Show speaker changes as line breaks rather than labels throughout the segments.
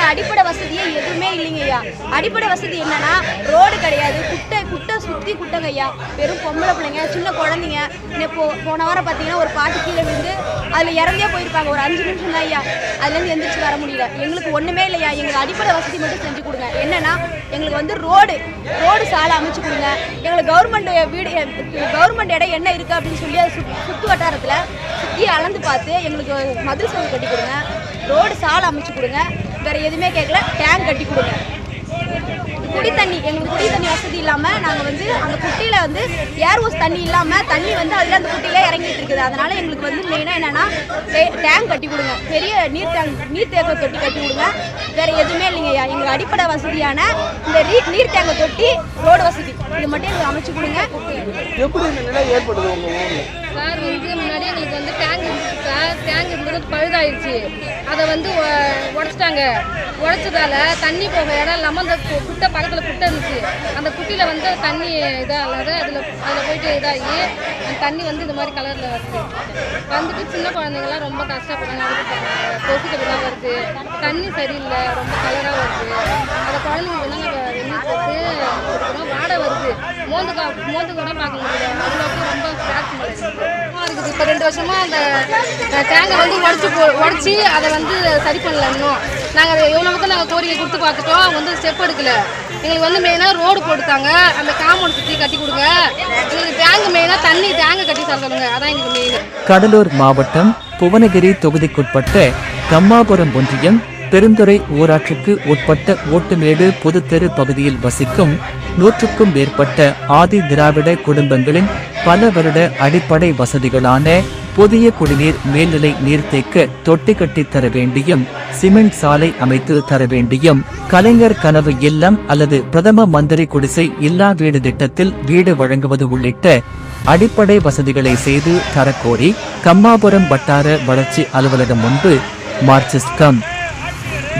அடிப்படை வசதியே எதுவுமே இல்லைங்க ஐயா. அடிப்படை வசதி என்னன்னா ரோடு கிடையாது. குட்டை குட்டை சுற்றி குட்டைங்க ஐயா. வெறும் பொம்பளை பிள்ளைங்க சின்ன குழந்தைங்க. இன்னும் போ போன வாரம் பார்த்தீங்கன்னா ஒரு பாட்டு கீழே விழுந்து அதில் இறந்தே போயிருப்பாங்க ஒரு அஞ்சு நிமிஷம் தான் ஐயா. அதுலேருந்து எந்திரிச்சு வர முடியல. எங்களுக்கு ஒன்றுமே இல்லையா எங்களுக்கு அடிப்படை வசதி மட்டும் செஞ்சு கொடுங்க. என்னன்னா எங்களுக்கு வந்து ரோடு ரோடு சாலை அமைச்சு கொடுங்க. எங்களுக்கு கவர்மெண்ட் வீடு கவர்மெண்ட் இடம் என்ன இருக்குது அப்படின்னு சொல்லி அது சுத்- சுற்று வட்டாரத்தில் சுற்றி அளந்து பார்த்து எங்களுக்கு மதில் சோழ கட்டி கொடுங்க. ரோடு சாலை அமைச்சு கொடுங்க. வேற எதுவுமே கேட்கல. டேங்க் கட்டி கொடுங்க. குடி தண்ணி எங்களுக்கு குடி தண்ணி வசதி இல்லாமல் நாங்கள் வந்து அந்த குட்டியில் வந்து ஏர் ஹோஸ் தண்ணி இல்லாமல் தண்ணி வந்து அதில் அந்த குட்டியிலே இறங்கிட்டு இருக்குது. அதனால எங்களுக்கு வந்து மெயினாக என்னன்னா டேங்க் கட்டி கொடுங்க. பெரிய நீர் டேங்க் நீர் தேக்க தொட்டி கட்டி கொடுங்க. வேற எதுவுமே இல்லைங்கய்யா எங்களுக்கு அடிப்படை வசதியான இந்த நீர் நீர் தேங்க தொட்டி ரோடு வசதி. இது மட்டும் எங்களுக்கு அமைச்சு கொடுங்க.
எப்படி இந்த நிலை ஏற்படுது ஊர்ல?
சார் வந்து முன்னாடி எங்களுக்கு வந்து டேங்க் இருந்துச்சு சார். டேங்க் இருந்தது பழுதாயிருச்சு. அதை வந்து உடைச்சிட்டாங்க உடைச்சதால தண்ணி போக இடம் இல்லாமல் அந்த கு- குட்டை பக்கத்தில் குட்டை இருந்துச்சு. அந்த குட்டியில் வந்து தண்ணி இதாகாத அதில் அதில் போயிட்டு இதாகி அந்த தண்ணி வந்து இந்த மாதிரி கலரில் வருது. வந்துட்டு சின்ன குழந்தைங்கலாம் ரொம்ப கஷ்டப்படுறாங்க. அதுக்கு கொசு கடிலாம் வருது. தண்ணி சரியில்லை ரொம்ப கலராக வருது. அந்த குழந்தைங்களுக்கு நாங்கள் வெளியே போட்டு மோந்து மோந்து கூட பார்க்க முடியல அவ்வளோக்கு ரொம்ப இருக்குது இப்போ ரெண்டு வருஷமா அந்த தேங்காய் வந்து உடச்சி போ உடச்சி அதை வந்து சரி பண்ணல இன்னும். நாங்கள் எவ்வளோ நாங்கள் கோரிக்கை கொடுத்து பார்த்துட்டோம். அவங்க வந்து ஸ்டெப் எடுக்கல. எங்களுக்கு வந்து மெயினாக ரோடு போட்டுத்தாங்க அந்த காம்பவுண்ட் சுற்றி கட்டி கொடுங்க. எங்களுக்கு தேங்காய் மெயினாக தண்ணி தேங்காய் கட்டி தர சொல்லுங்க. அதான் எங்களுக்கு மெயின்
கடலூர் மாவட்டம் புவனகிரி தொகுதிக்குட்பட்ட கம்மாபுரம் ஒன்றியம் பெருந்துறை ஊராட்சிக்கு உட்பட்ட ஓட்டுமேடு பொதுத்தெரு பகுதியில் வசிக்கும் நூற்றுக்கும் மேற்பட்ட ஆதி திராவிட குடும்பங்களின் பல வருட அடிப்படை வசதிகளான புதிய குடிநீர் மேல்நிலை நீர்த்தேக்க தொட்டி கட்டி தர வேண்டியும் சிமெண்ட் சாலை அமைத்து தர வேண்டியும் கலைஞர் கனவு இல்லம் அல்லது பிரதம மந்திரி குடிசை இல்லா வீடு திட்டத்தில் வீடு வழங்குவது உள்ளிட்ட அடிப்படை வசதிகளை செய்து தரக்கோரி கம்மாபுரம் வட்டார வளர்ச்சி அலுவலகம் முன்பு மார்க்சிஸ்ட் கம்.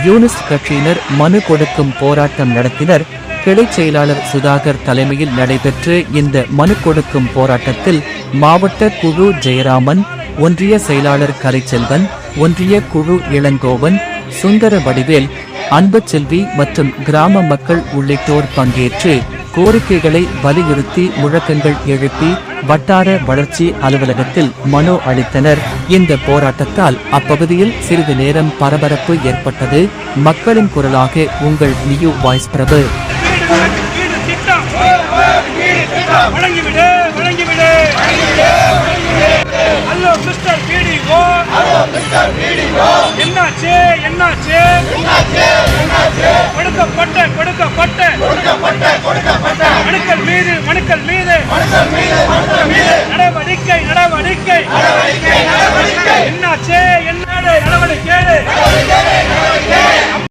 யூனிஸ்ட் கட்சியினர் மனு கொடுக்கும் போராட்டம் நடத்தினர். கிளை செயலாளர் சுதாகர் தலைமையில் நடைபெற்ற இந்த மனு கொடுக்கும் போராட்டத்தில் மாவட்ட குழு ஜெயராமன் ஒன்றிய செயலாளர் கரைச்செல்வன் ஒன்றிய குழு இளங்கோவன் சுந்தர வடிவேல் அன்புச்செல்வி மற்றும் கிராம மக்கள் உள்ளிட்டோர் பங்கேற்று கோரிக்கைகளை வலியுறுத்தி முழக்கங்கள் எழுப்பி வட்டார வளர்ச்சி அலுவலகத்தில் மனு அளித்தனர். இந்த போராட்டத்தால் அப்பகுதியில் சிறிது நேரம் பரபரப்பு ஏற்பட்டது. மக்களின் குரலாக உங்கள் நியூ வாய்ஸ் பிரபு.
வீடு திட்டம் ஹலோ மிஸ்டர் பிடிஓ என்னாச்சு? கொடுக்கப்பட்ட கொடுக்கப்பட்ட. கொடுக்கப்பட்ட கொடுக்கப்பட்ட மனுக்கள் மீது மனுக்கள் மீது. மனுக்கள் மீது மனுக்கள் மீது நடவடிக்கை நடவடிக்கை. நடவடிக்கை நடவடிக்கை என்னாச்சே என்னடே நடவடிக்கை